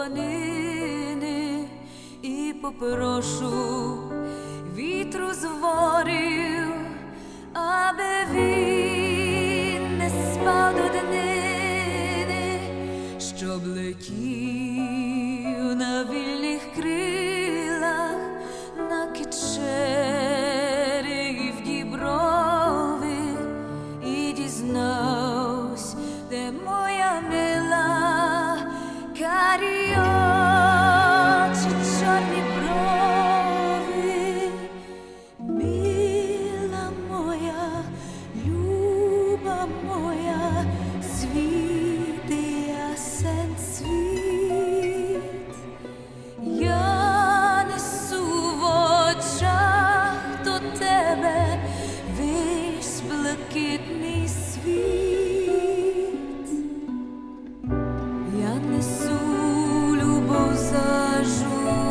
полонини і попрошу вітру зворів, аби він не спав до днини, щоб летів на вільних крилах на кичері в і дізнав. Блакитний світ. Я несу любов зажурена